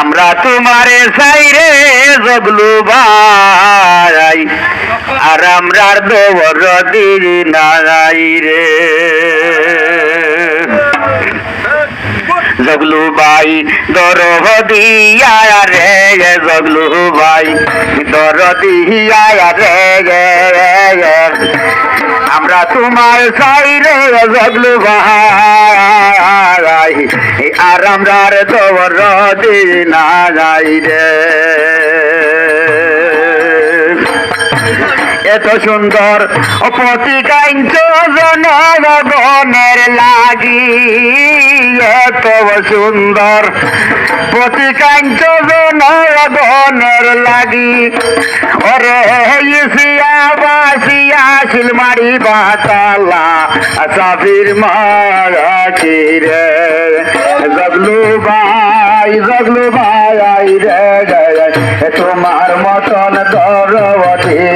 আমরা তোমারে সাইরে জগলু ভাই। আর আমরা দোবর দিন নাই রে। জগলু ভাই দর দিয়া রে জগলু ভাই দর দিয়া রে আমরা তোমার সাইরে জগলু ভাই, আর আমরা দর দিন যাই রে। এত সুন্দর। জনগণের লাগি এত সুন্দর। প্রতিকাঞ্চ জনগণের লাগি। ওরে ইসিয়া বাসিয়া শিলমারি বাতালা সাফির মারাকি রে। জগলু ভাই জগলু ভাই, আই রে তোমার মতন দরবতী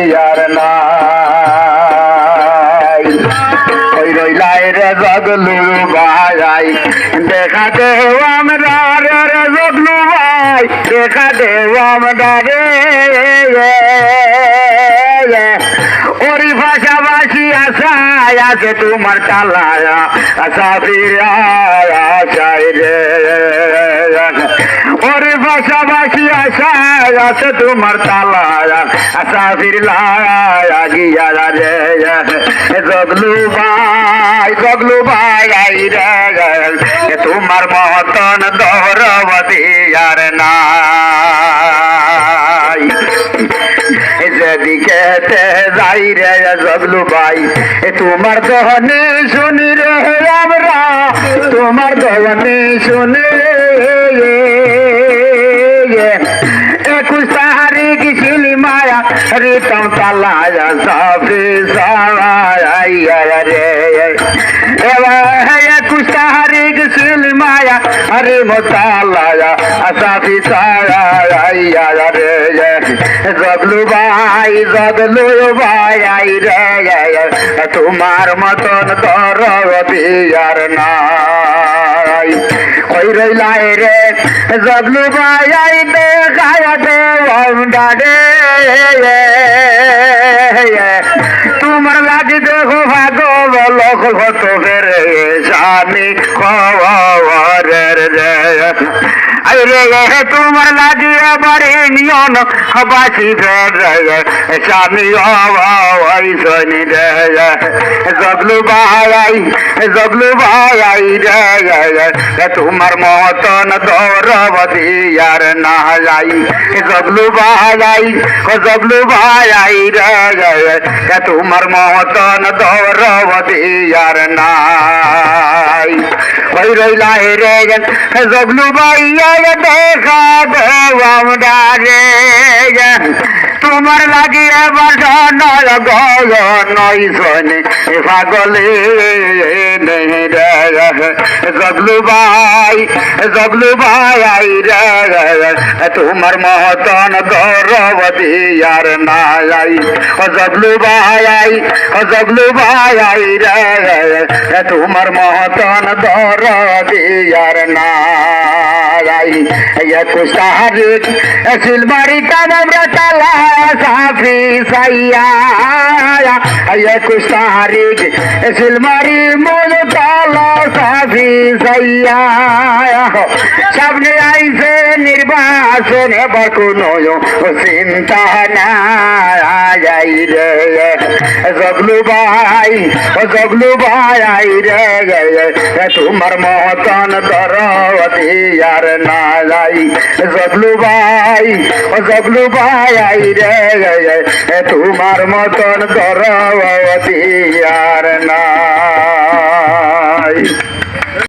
দেখা দেও আমরা রে রে, জগলু ভাই। দেখা দেও আমরা রে ওরি ভাষাভাষী আশায় আছে তোমার চালায়া আশা ফিরায় রে ওরে ভাষাভাষী আশায় আছে তোমার চালায়া আশা ফিরলায় গিয়া রে। জগলু ভাই জগলু ভাই আই রে তোমার মতন দৌরবতী আর নাই। যেদিকে যাই রে জগলু ভাই তোমার দহনে শুনি রে আমরা তোমার দহনে শুনি একুশ তারিখ শিলি মায়া, রিতম তালায়া সাফি মায়া হরে মোতালায়া সাফি সায়া রে জগলু ভাই জগলু ভাই আই রে তোমার মতন দরবি আর নাই ওই রইলাই রে জগলু ভাই আই দেখায় দে ডাডে তোমার লাগি দেখো ভাগো লোক হত ফেরে স্বামী খবরের রে আরে তোমার লাগি আবার নিয়ন বাসি স্বামী ওই রে জগলু ভাই জগলু ভাই রে তোমার মতন দৌরবতী আর না যাই জগলু ভাই জগলু ভাই রে তোমার মতন দৌরবতী আর নাই। ওই রইলা রে জগলু ভাই দেখা দেওয়াম রে তোমার লাগি এবার নয় গল নয় শোনে পাগলে জগলু ভাই জগলু ভাই, আই রে তোমার মহতন গৌরবতী আর নাই। ও জগলু ভাই, আই, ও জগলু ভাই, আই রে তোমার মহতন গৌরবতী আর নাই। একুশ তারিখ সিলমারি তামরা তালা সাফি সাইয়া। তারিখ সিলমারি মূল সাইয়া সামনে আইসে নির্বাচন, এবার কোনো চিন্তা না যাই রে। জগলু ভাই ও জগলু ভাই আই রে। তোমার মতন দরদি আর না যাই জগলু ভাই ও জগলু ভাই আই রে। তোমার মতন দরদি আর না